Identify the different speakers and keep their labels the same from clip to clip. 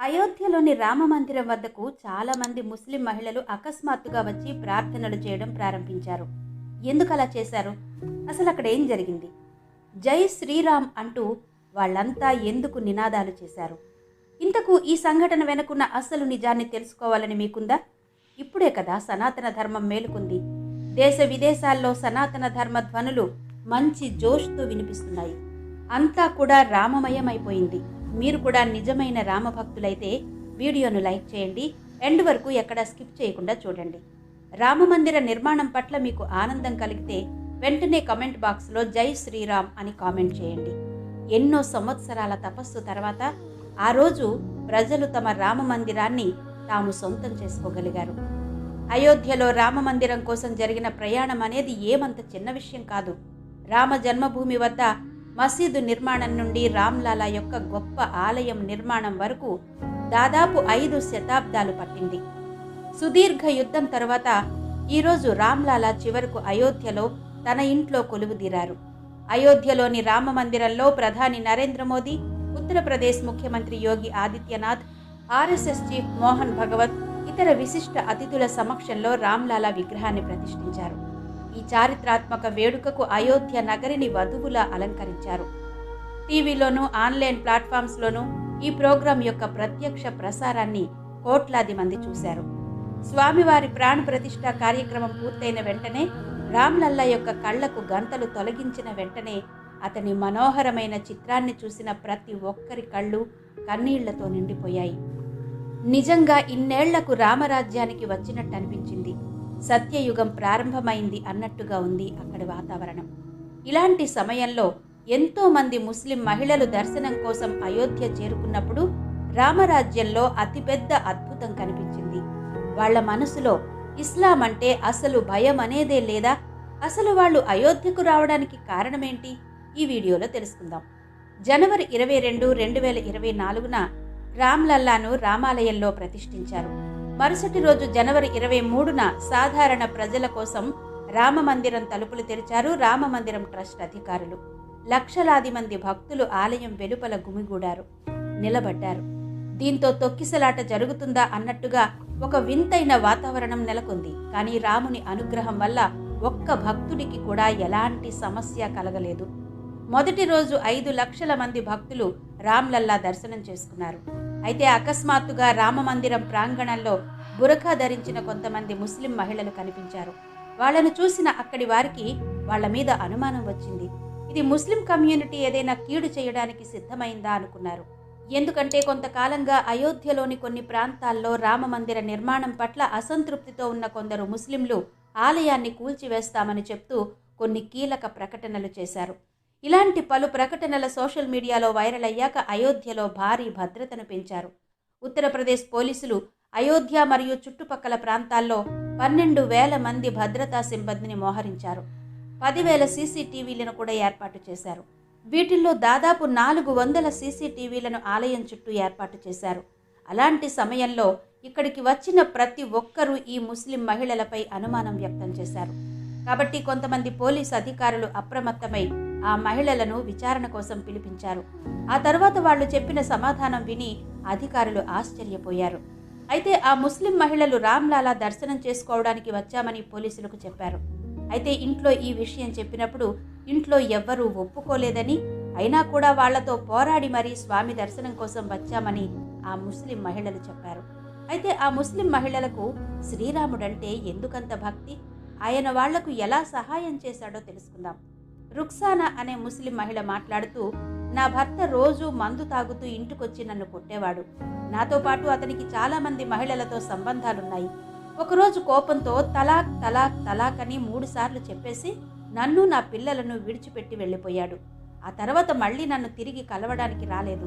Speaker 1: అయోధ్యలోని రామ మందిరం వద్దకు చాలామంది ముస్లిం మహిళలు అకస్మాత్తుగా వచ్చి ప్రార్థనలు చేయడం ప్రారంభించారు. ఎందుకు అలా చేశారు? అసలు అక్కడ ఏం జరిగింది? జై శ్రీరామ్ అంటూ వాళ్ళంతా ఎందుకు నినాదాలు చేశారు? ఇంతకు ఈ సంఘటన వెనుకున్న అసలు నిజాన్ని తెలుసుకోవాలని మీకుందా? ఇప్పుడే కదా సనాతన ధర్మం మేలుకుంది. దేశ విదేశాల్లో సనాతన ధర్మ ధ్వనులు మంచి జోష్తో వినిపిస్తున్నాయి. అంతా కూడా రామమయమైపోయింది. మీరు కూడా నిజమైన రామభక్తులైతే వీడియోను లైక్ చేయండి. ఎండ్ వరకు ఎక్కడా స్కిప్ చేయకుండా చూడండి. రామమందిర నిర్మాణం పట్ల మీకు ఆనందం కలిగితే వెంటనే కమెంట్ బాక్స్లో జై శ్రీరామ్ అని కామెంట్ చేయండి. ఎన్నో సంవత్సరాల తపస్సు తర్వాత ఆ రోజు ప్రజలు తమ రామ మందిరాన్ని తాము సొంతం చేసుకోగలిగారు. అయోధ్యలో రామ మందిరం కోసం జరిగిన ప్రయాణం అనేది ఏమంత చిన్న విషయం కాదు. రామ జన్మభూమి వద్ద మసీదు నిర్మాణం నుండి రామ్లాలా యొక్క గొప్ప ఆలయం నిర్మాణం వరకు దాదాపు ఐదు శతాబ్దాలు పట్టింది. సుదీర్ఘ యుద్ధం తర్వాత ఈరోజు రామ్లాలా చివరకు అయోధ్యలో తన ఇంట్లో కొలువుదీరారు అయోధ్యలోని రామ మందిరంలో ప్రధాని నరేంద్ర మోదీ ఉత్తరప్రదేశ్ ముఖ్యమంత్రి యోగి ఆదిత్యనాథ్ ఆర్ఎస్ఎస్ చీఫ్ మోహన్ భగవత్ ఇతర విశిష్ట అతిథుల సమక్షంలో రామ్లాలా విగ్రహాన్ని ప్రతిష్ఠించారు. ఈ చారిత్రాత్మక వేడుకకు అయోధ్య నగరిని వధువులా అలంకరించారు. టీవీలోనూ ఆన్లైన్ ప్లాట్ఫామ్స్లోనూ ఈ ప్రోగ్రాం యొక్క ప్రత్యక్ష ప్రసారాన్ని కోట్లాది మంది చూశారు. స్వామివారి ప్రాణ ప్రతిష్ట కార్యక్రమం పూర్తయిన వెంటనే రామ్లల్లా యొక్క కళ్ళకు గంతలు తొలగించిన వెంటనే అతని మనోహరమైన చిత్రాన్ని చూసిన ప్రతి ఒక్కరి కళ్ళు కన్నీళ్ళతో నిండిపోయాయి. నిజంగా ఇన్నేళ్ళకు రామరాజ్యానికి వచ్చినట్టు అనిపించింది సత్యయుగం ప్రారంభమైంది అన్నట్టుగా ఉంది అక్కడి వాతావరణం. ఇలాంటి సమయంలో ఎంతోమంది ముస్లిం మహిళలు దర్శనం కోసం అయోధ్య చేరుకున్నప్పుడు రామరాజ్యంలో అతిపెద్ద అద్భుతం కనిపించింది. వాళ్ళ మనసులో ఇస్లాం అంటే అసలు భయం అనేదే లేదా? అసలు వాళ్ళు అయోధ్యకు రావడానికి కారణమేంటి? ఈ వీడియోలో తెలుసుకుందాం. జనవరి ఇరవై రెండు రెండు వేల ఇరవై నాలుగున రామ్లల్లాను రామాలయంలో ప్రతిష్ఠించారు. మరుసటి రోజు జనవరి ఇరవై మూడున సాధారణ ప్రజల కోసం రామ మందిరం తలుపులు తెరిచారు. రామ మందిరం ట్రస్ట్ అధికారులు. లక్షలాది మంది భక్తులు ఆలయం వెలుపల గుమిగూడారు. నిలబడ్డారు. దీంతో తొక్కిసలాట జరుగుతుందా అన్నట్టుగా ఒక వింతైన వాతావరణం నెలకొంది. కానీ రాముని అనుగ్రహం వల్ల ఒక్క భక్తుడికి కూడా ఎలాంటి సమస్య కలగలేదు. మొదటి రోజు ఐదు లక్షల మంది భక్తులు రామ్లల్లా దర్శనం చేసుకున్నారు. అయితే అకస్మాత్తుగా రామ మందిరం ప్రాంగణంలో బురఖా ధరించిన కొంతమంది ముస్లిం మహిళలు కనిపించారు. వాళ్ళను చూసిన అక్కడి వారికి వాళ్ళ మీద అనుమానం వచ్చింది. ఇది ముస్లిం కమ్యూనిటీ ఏదైనా కీడు చేయడానికి సిద్ధమైందా అనుకున్నారు. ఎందుకంటే కొంతకాలంగా అయోధ్యలోని కొన్ని ప్రాంతాల్లో రామ మందిర నిర్మాణం పట్ల అసంతృప్తితో ఉన్న కొందరు ముస్లింలు ఆలయాన్ని కూల్చివేస్తామని చెప్తూ కొన్ని కీలక ప్రకటనలు చేశారు. ఇలాంటి పలు ప్రకటనల సోషల్ మీడియాలో వైరల్ అయ్యాక అయోధ్యలో భారీ భద్రతను పెంచారు. ఉత్తరప్రదేశ్ పోలీసులు అయోధ్య మరియు చుట్టుపక్కల ప్రాంతాల్లో పన్నెండు వేల మంది భద్రతా సిబ్బందిని మోహరించారు. పదివేల సీసీటీవీలను కూడా ఏర్పాటు చేశారు. వీటిల్లో దాదాపు నాలుగు వందల సీసీటీవీలను ఆలయం చుట్టూ ఏర్పాటు చేశారు. అలాంటి సమయంలో ఇక్కడికి వచ్చిన ప్రతి ఒక్కరూ ఈ ముస్లిం మహిళలపై అనుమానం వ్యక్తం చేశారు. కాబట్టి కొంతమంది పోలీస్ అధికారులు అప్రమత్తమై ఆ మహిళలను విచారణ కోసం పిలిపించారు. ఆ తర్వాత వాళ్ళు చెప్పిన సమాధానం విని అధికారులు ఆశ్చర్యపోయారు. అయితే ఆ ముస్లిం మహిళలు రామ్లాలా దర్శనం చేసుకోవడానికి వచ్చామని పోలీసులకు చెప్పారు. అయితే ఇంట్లో ఈ విషయం చెప్పినప్పుడు ఇంట్లో ఎవ్వరూ ఒప్పుకోలేదని అయినా కూడా వాళ్ళతో పోరాడి మరీ స్వామి దర్శనం కోసం వచ్చామని ఆ ముస్లిం మహిళలు చెప్పారు. అయితే ఆ ముస్లిం మహిళలకు శ్రీరాముడంటే ఎందుకంత భక్తి? ఆయన వాళ్ళకు ఎలా సహాయం చేశాడో తెలుసుకుందాం. రుక్సానా అనే ముస్లిం మహిళ మాట్లాడుతూ నా భర్త రోజు మందు తాగుతూ ఇంటికొచ్చి నన్ను కొట్టేవాడు. నాతో పాటు అతనికి చాలామంది మహిళలతో సంబంధాలున్నాయి. ఒకరోజు కోపంతో తలాక్ తలాక్ తలాక్ అని మూడుసార్లు చెప్పేసి నన్ను నా పిల్లలను విడిచిపెట్టి వెళ్ళిపోయాడు. ఆ తర్వాత మళ్ళీ నన్ను తిరిగి కలవడానికి రాలేదు.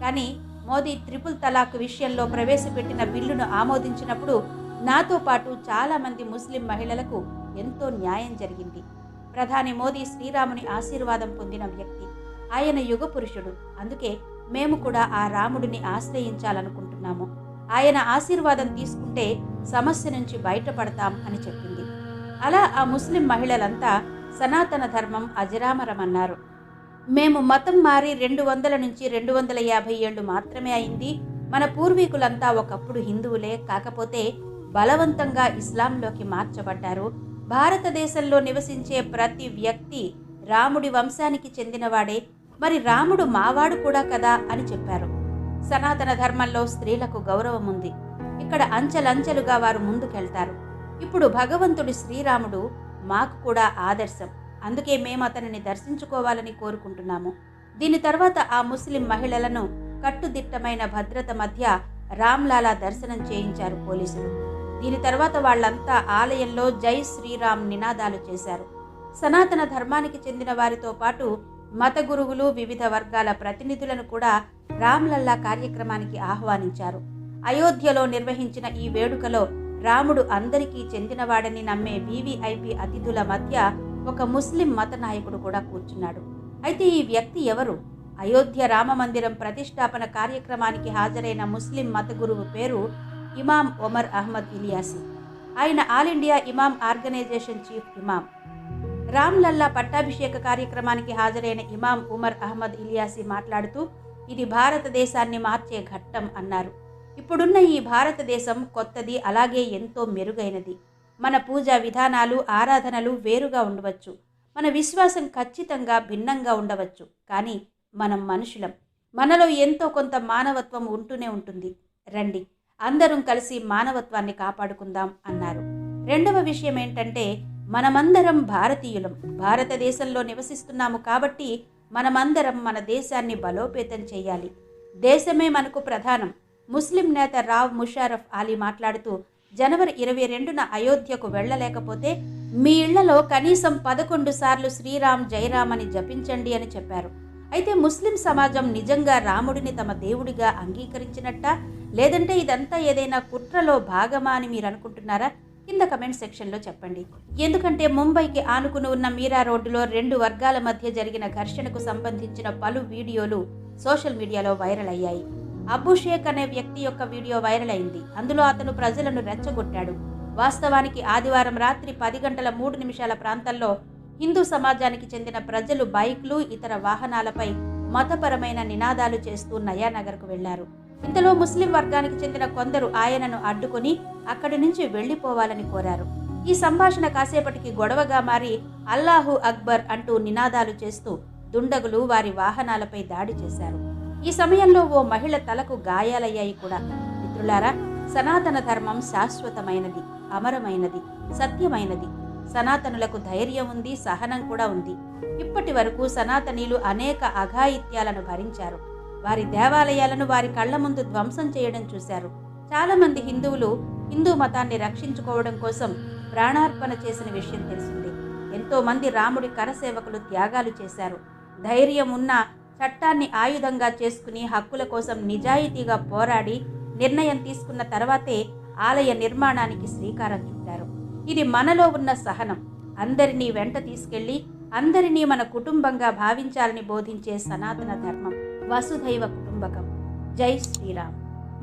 Speaker 1: కానీ మోదీ త్రిపుల్ తలాక్ విషయంలో ప్రవేశపెట్టిన బిల్లును ఆమోదించినప్పుడు నాతో పాటు చాలామంది ముస్లిం మహిళలకు ఎంతో న్యాయం జరిగింది. ప్రధాని మోదీ శ్రీరాముని ఆశీర్వాదం పొందిన వ్యక్తి. ఆయన యుగ పురుషుడు. అందుకే మేము కూడా ఆ రాముడిని ఆశ్రయించాలనుకుంటున్నాము. ఆయన ఆశీర్వాదం తీసుకుంటే సమస్య నుంచి బయటపడతాం అని చెప్పింది. అలా ఆ ముస్లిం మహిళలంతా సనాతన ధర్మం అజరామరమన్నారు. మేము మతం మారి రెండు వందల నుంచి రెండు వందల యాభై ఏళ్ళు మాత్రమే అయింది. మన పూర్వీకులంతా ఒకప్పుడు హిందువులే కాకపోతే బలవంతంగా ఇస్లాంలోకి మార్చబడ్డారు. భారతదేశంలో నివసించే ప్రతి వ్యక్తి రాముడి వంశానికి చెందినవాడే. మరి రాముడు మావాడు కూడా కదా అని చెప్పారు. సనాతన ధర్మంలో స్త్రీలకు గౌరవం ఉంది. ఇక్కడ అంచెలంచెలుగా వారు ముందుకెళ్తారు. ఇప్పుడు భగవంతుడి శ్రీరాముడు మాకు కూడా ఆదర్శం. అందుకే మేము అతనిని దర్శించుకోవాలని కోరుకుంటున్నాము. దీని తర్వాత ఆ ముస్లిం మహిళలను కట్టుదిట్టమైన భద్రత మధ్య రామ్లాలా దర్శనం చేయించారు పోలీసులు. దీని తర్వాత వాళ్ళంతా ఆలయంలో జై శ్రీరామ్ నినాదాలు చేశారు. సనాతన ధర్మానికి చెందిన వారితో పాటు మత గురువులు వివిధ వర్గాల ప్రతినిధులను కూడా రామ్లల్లా కార్యక్రమానికి ఆహ్వానించారు. అయోధ్యలో నిర్వహించిన ఈ వేడుకలో రాముడు అందరికీ చెందినవాడని నమ్మే వివిఐపి అతిథుల మధ్య ఒక ముస్లిం మత నాయకుడు కూడా కూర్చున్నాడు. అయితే ఈ వ్యక్తి ఎవరు? అయోధ్య రామ మందిరం ప్రతిష్టాపన కార్యక్రమానికి హాజరైన ముస్లిం మత గురువు పేరు ఇమాం ఒమర్ అహ్మద్ ఇలియాసి. ఆయన All India imam organisation chief ఇమాం రామ్లల్లా పట్టాభిషేక కార్యక్రమానికి హాజరైన ఇమాం ఉమర్ అహ్మద్ ఇలియాసి మాట్లాడుతూ ఇది భారతదేశాన్ని మార్చే ఘట్టం అన్నారు. ఇప్పుడున్న ఈ భారతదేశం కొత్తది అలాగే ఎంతో మెరుగైనది. మన పూజా విధానాలు ఆరాధనలు వేరుగా ఉండవచ్చు. మన విశ్వాసం ఖచ్చితంగా భిన్నంగా ఉండవచ్చు. కానీ మనం మనుషులం. మనలో ఎంతో కొంత మానవత్వం ఉంటూనే ఉంటుంది. రండి అందరం కలిసి మానవత్వాన్ని కాపాడుకుందాం అన్నారు. రెండవ విషయం ఏంటంటే మనమందరం భారతీయులం. భారతదేశంలో నివసిస్తున్నాము కాబట్టి మనమందరం మన దేశాన్ని బలోపేతం చేయాలి. దేశమే మనకు ప్రధానం. ముస్లిం నేత రావ్ ముషారఫ్ అలీ మాట్లాడుతూ జనవరి ఇరవై రెండున అయోధ్యకు వెళ్ళలేకపోతే మీ ఇళ్ళలో కనీసం పదకొండు సార్లు శ్రీరామ్ జయరామ్ అని జపించండి అని చెప్పారు. అయితే ముస్లిం సమాజం నిజంగా రాముడిని తమ దేవుడిగా అంగీకరించినట్టా? లేదంటే ఇదంతా ఏదైనా కుట్రలో భాగమా అని మీరు అనుకుంటున్నారా? కింద కమెంట్ సెక్షన్లో చెప్పండి. ఎందుకంటే ముంబైకి ఆనుకుని ఉన్న మీరా రోడ్డులో రెండు వర్గాల మధ్య జరిగిన ఘర్షణకు సంబంధించిన పలు వీడియోలు సోషల్ మీడియాలో వైరల్ అయ్యాయి. అబు షేక్ అనే వ్యక్తి యొక్క వీడియో వైరల్ అయింది. అందులో అతను ప్రజలను రెచ్చగొట్టాడు. వాస్తవానికి ఆదివారం రాత్రి పది గంటల మూడు నిమిషాల ప్రాంతంలో హిందూ సమాజానికి చెందిన ప్రజలు బైక్లు ఇతర వాహనాలపై మతపరమైన నినాదాలు చేస్తూ నయానగర్కు వెళ్ళారు. ఇంతలో ముస్లిం వర్గానికి చెందిన కొందరు ఆయనను అడ్డుకుని అక్కడి నుంచి వెళ్ళిపోవాలని కోరారు. ఈ సంభాషణ కాసేపటికి గొడవగా మారి అల్లాహు అక్బర్ అంటూ నినాదాలు చేస్తూ దుండగులు వారి వాహనాలపై దాడి చేశారు. ఈ సమయంలో ఓ మహిళ తలకు గాయాలయ్యాయి కూడా. మిత్రులారా సనాతన ధర్మం శాశ్వతమైనది అమరమైనది సత్యమైనది. సనాతనులకు ధైర్యం ఉంది సహనం కూడా ఉంది. ఇప్పటి వరకు సనాతనీయులు అనేక అఘాయిత్యాలను భరించారు. వారి దేవాలయాలను వారి కళ్ళ ముందు ధ్వంసం చేయడం చూశారు. చాలామంది హిందువులు హిందూ మతాన్ని రక్షించుకోవడం కోసం ప్రాణార్పణ చేసిన విషయం తెలిసింది. ఎంతో మంది రాముడి కరసేవకులు త్యాగాలు చేశారు. ధైర్యం ఉన్న చట్టాన్ని ఆయుధంగా చేసుకుని హక్కుల కోసం నిజాయితీగా పోరాడి నిర్ణయం తీసుకున్న తర్వాతే ఆలయ నిర్మాణానికి శ్రీకారం చుట్టారు. ఇది మనలో ఉన్న సహనం. అందరినీ వెంట తీసుకెళ్ళి అందరినీ మన కుటుంబంగా భావించాలని బోధించే సనాతన ధర్మం. వసుధైవ కుటుంబకం. జై శ్రీరామ్.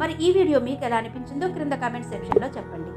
Speaker 1: మరి ఈ వీడియో మీకు ఎలా అనిపించిందో క్రింద కామెంట్ సెక్షన్లో చెప్పండి.